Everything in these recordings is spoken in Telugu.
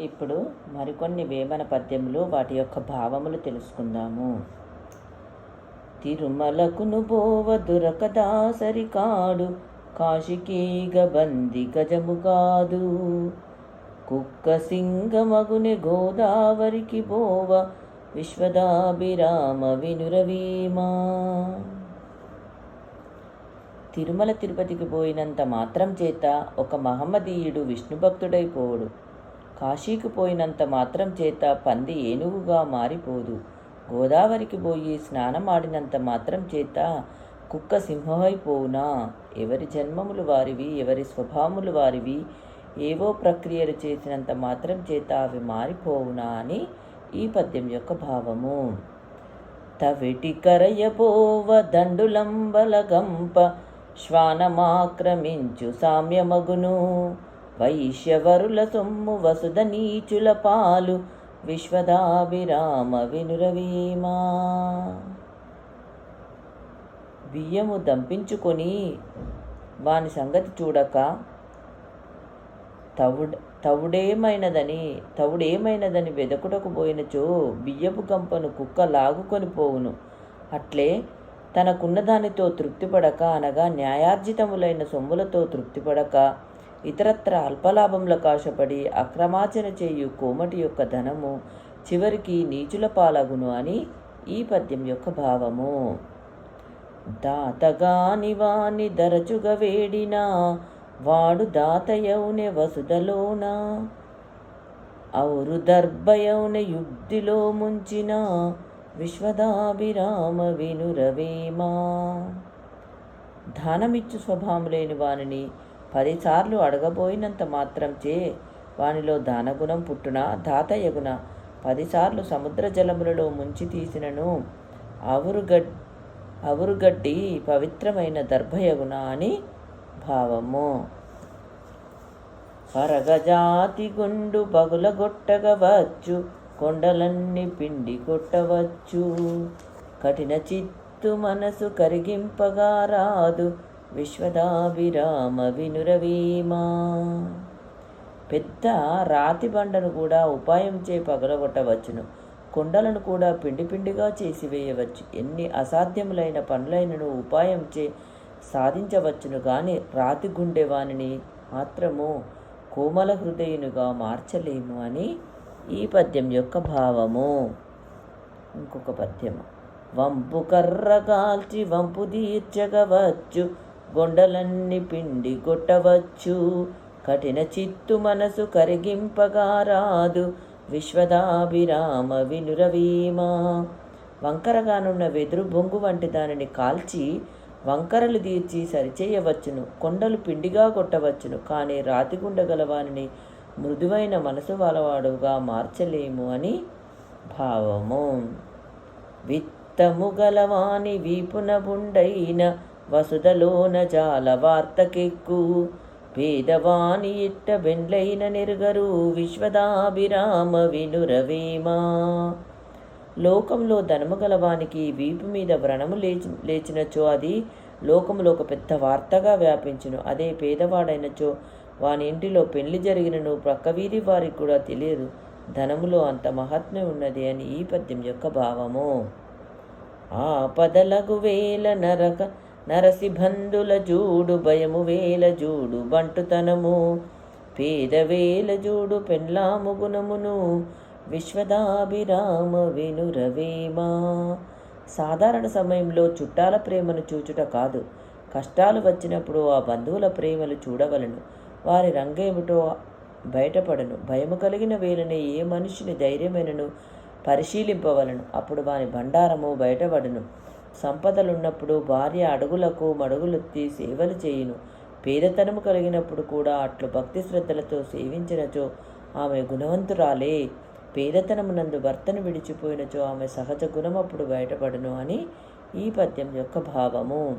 ఇప్పుడు మరికొన్ని వేమన పద్యములు వాటి యొక్క భావములు తెలుసుకుందాము. తిరుమలకును బోవ దురకదాసరి కాడు కాశికీగ బంది గజము కాదు. కుక్క సింగమగుని గోదావరికి బోవ విశ్వదాభిరామ వినురవీమా తిరుమల తిరుపతికి పోయినంత మాత్రం చేత ఒక మహమ్మదీయుడు విష్ణుభక్తుడైపోడు. కాశీకి పోయినంత మాత్రం చేత పంది ఏనుగుగా మారిపోదు. గోదావరికి పోయి స్నానమాడినంత మాత్రం చేత కుక్క సింహమైపోవునా? ఎవరి జన్మములు వారివి? ఎవరి స్వభావములు వారివి? ఏవో ప్రక్రియలు చేసినంత మాత్రం చేత అవి మారిపోవునా అని ఈ పద్యం యొక్క భావము. తవిటి కరయపోవ దండులంబల గంప శ్వానమాక్రమించు సామ్యమగును. వైశ్యవరుల సొమ్ము వసుధ నీచుల పాలు విశ్వదాభిరామ వినురవీమా. బియ్యము దంపించుకొని వాని సంగతి చూడక తవుడ్ తవుడేమైనదని తవుడేమైనదని వెదకుటకు పోయినచో బియ్యపు గంపను కుక్క లాగుకొని పోవును. అట్లే తనకున్న దానితో తృప్తిపడక అనగా న్యాయార్జితములైన సొమ్ములతో తృప్తిపడక ఇతరత్ర అల్పలాభములకు ఆశపడి అక్రమార్జన చేయు కోమటి యొక్క ధనము చివరికి నీచుల పాలగును అని ఈ పద్యం యొక్క భావము. దాతగాని వాని దరచుగ వేడినా వాడు దాతయౌనె వసుదలోన. ఔరు దర్భయౌనె యుక్తిలో ముంచిన విశ్వదాభిరామ వినురవేమా. దానమిచ్చు స్వభావం లేని వానిని పదిసార్లు అడగబోయినంత మాత్రం చే. వానిలో దానగుణం పుట్టున దాతయగున పదిసార్లు సముద్ర జలములలో ముంచి తీసినను. అవురుగడ్ అవురుగడ్డి పవిత్రమైన దర్భయగున అని భావము. పరగజాతి గుండు పగులగొట్టగవచ్చు కొండలన్నీ పిండి కొట్టవచ్చు. కఠిన చిత్తు మనసు కరిగింపగా రాదు విశ్వదాభిరామ వినురవీమా పెద్ద రాతి బండను కూడా ఉపాయం చే పగలగొట్టవచ్చును. కొండలను కూడా పిండి పిండిగా చేసి వేయవచ్చు ఎన్ని అసాధ్యములైన పనులైనను ఉపాయం చే సాధించవచ్చును కానీ రాతి గుండె వానిని మాత్రము కోమల హృదయునిగా మార్చలేము అని ఈ పద్యం యొక్క భావము. ఇంకొక పద్యము. వంపు కర్ర కాల్చి వంపు తీర్చగవచ్చు. గొండలన్నీ పిండి కొట్టవచ్చు. కఠిన చిత్తు మనసు కరిగింపగా రాదు విశ్వదాభిరామ వినురవీమా. వంకరగానున్న వెదురు బొంగు వంటి దానిని కాల్చి వంకరలు తీర్చి సరిచేయవచ్చును. కొండలు పిండిగా కొట్టవచ్చును. కానీ రాతిగుండ గలవానిని మృదువైన మనసు వలవాడుగా మార్చలేము అని భావము. విత్తము గలవాని వీపున బుండైన వసుదలోన జాల వార్తకెక్కు. పేదవాని ఇట్ట బెండ్లైన నెరుగరు విశ్వదాభిరామ వినురవేమా. లోకంలో ధనము గలవానికి వీపు మీద వ్రణము లేచి లేచినచో అది లోకములో ఒక పెద్ద వార్తగా వ్యాపించును. అదే పేదవాడైనచో వాని ఇంటిలో పెళ్ళి జరిగినను ప్రక్క వీధి వారికి కూడా తెలియదు. ధనములో అంత మహాత్మ్యం ఉన్నది అని ఈ పద్యం యొక్క భావము. ఆపదలగు వేల నరక నరసిబంధుల జూడు భయము వేల జూడు బంటుతనము. పేదవేల జూడు పెళ్ళాము గుణమును విశ్వదాభిరామ వినురవేమా. సాధారణ సమయంలో చుట్టాల ప్రేమను చూచుట కాదు. కష్టాలు వచ్చినప్పుడు ఆ బంధువుల ప్రేమలు చూడవలను. వారి రంగేమిటో బయటపడను. భయము కలిగిన వేలని ఏ మనిషిని ధైర్యమైనను పరిశీలింపవలను. అప్పుడు వాని బండారము బయటపడను. సంపదలున్నప్పుడు భార్య అడుగులకు మడుగులెత్తి సేవలు చేయును. పేదతనము కలిగినప్పుడు కూడా అట్లు భక్తి శ్రద్ధలతో సేవించినచో ఆమె గుణవంతురాలే. పేదతనమునందు భర్తను విడిచిపోయినచో ఆమె సహజ గుణమప్పుడు బయటపడును అని ఈ పద్యం యొక్క భావము.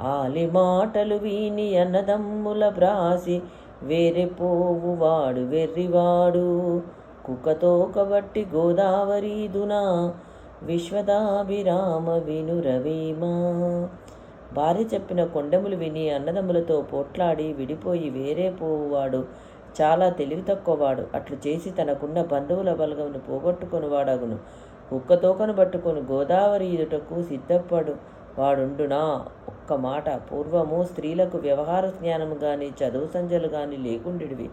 ఆలి మాటలు వీని అన్నదమ్ముల బ్రాసి వేరే పోవు వాడు వెర్రివాడు కుక్కతో కబట్టి గోదావరి దునా విశ్వదాభిరామ వినురవేమా భార్య చెప్పిన కొండములు విని అన్నదమ్ములతో పోట్లాడి విడిపోయి వేరే పోవువాడు చాలా తెలివి తక్కువవాడు. అట్లు చేసి తనకున్న బంధువుల బలగమును పోగొట్టుకొనివాడగును కుక్కతోకను పట్టుకొని గోదావరి ఈదుటకు సిద్ధపడు వాడుండునా? ఒక్క మాట. పూర్వము స్త్రీలకు వ్యవహార జ్ఞానము కానీ చదువు సంజలు కానీ లేకుండివి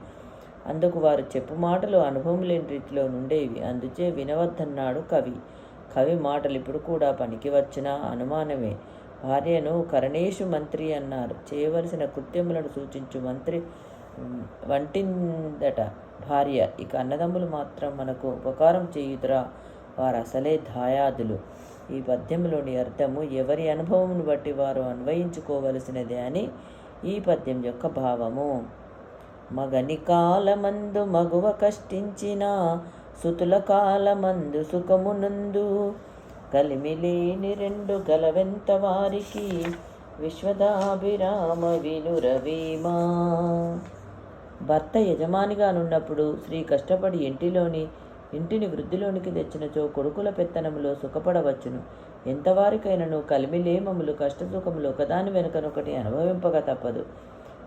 అందుకు వారు చెప్పు మాటలు అనుభవం లేని రీతిలో నుండేవి. అందుచే వినవద్దన్నాడు కవి. కవి మాటలు ఇప్పుడు కూడా పనికి వచ్చిన అనుమానమే. భార్యను కరణేషు మంత్రి అన్నారు. చేయవలసిన కృత్యములను సూచించు మంత్రి వంటిందట భార్య. ఇక అన్నదమ్ములు మాత్రం మనకు ఉపకారం చేయుదురా వారు అసలే దాయాదులు ఈ పద్యంలోని అర్థము ఎవరి అనుభవం బట్టి వారు అన్వయించుకోవలసినదే అని ఈ పద్యం యొక్క భావము. మగని కాలమందు మగువ కష్టించిన సుతుల కాలమందు సుఖమునందు కలిమిలేని రెండు గలవెంత వారికి విశ్వదాభిరామ వినురవీమా. భర్త యజమానిగానున్నప్పుడు శ్రీ కష్టపడి ఇంటిలోని ఇంటిని వృద్ధిలోనికి తెచ్చినచో కొడుకుల పెత్తనములో సుఖపడవచ్చును. ఎంతవారికైనను కలిమిలేమములు కష్టసుఖములు ఒకదాని వెనుకనొకటి అనుభవింపక తప్పదు.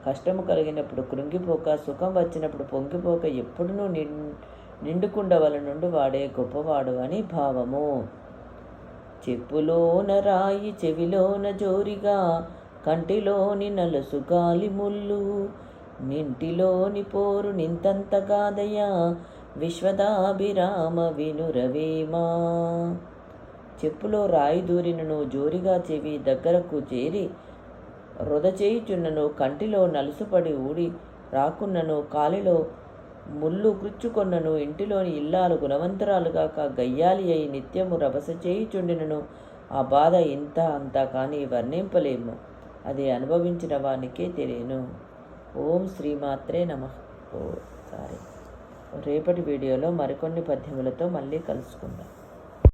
కష్టము కలిగినప్పుడు కృంగిపోక సుఖం వచ్చినప్పుడు పొంగిపోక ఎప్పుడునూ నిం నిండుకుండవల నుండి వాడే గొప్పవాడు అని భావము. చెప్పులోన రాయి చెవిలోన జోరిగా కంటిలోని నలుసు గాలి ముళ్ళు నింటిలోని పోరు నింతంత గాదయ్యా విశ్వదాభిరామ వినురవేమా. చెప్పులో రాయి దూరినను జోరిగా చెవి దగ్గరకు చేరి వృధ చేయుచున్నను కంటిలో నలుసుపడి ఊడి రాకున్నను కాలిలో ముళ్ళు కృచ్చుకొన్నను ఇంటిలోని ఇల్లాలు గుణవంతురాలుగాక గయ్యాలి అయి నిత్యము రభస చేయుచుండినను ఆ బాధ ఇంత అంతా కానీ వర్ణింపలేము. అది అనుభవించిన వానికే తెలియను. ఓం శ్రీమాత్రే నమ. ఓ సారీ. రేపటి వీడియోలో మరికొన్ని పద్యములతో మళ్ళీ కలుసుకుందాం.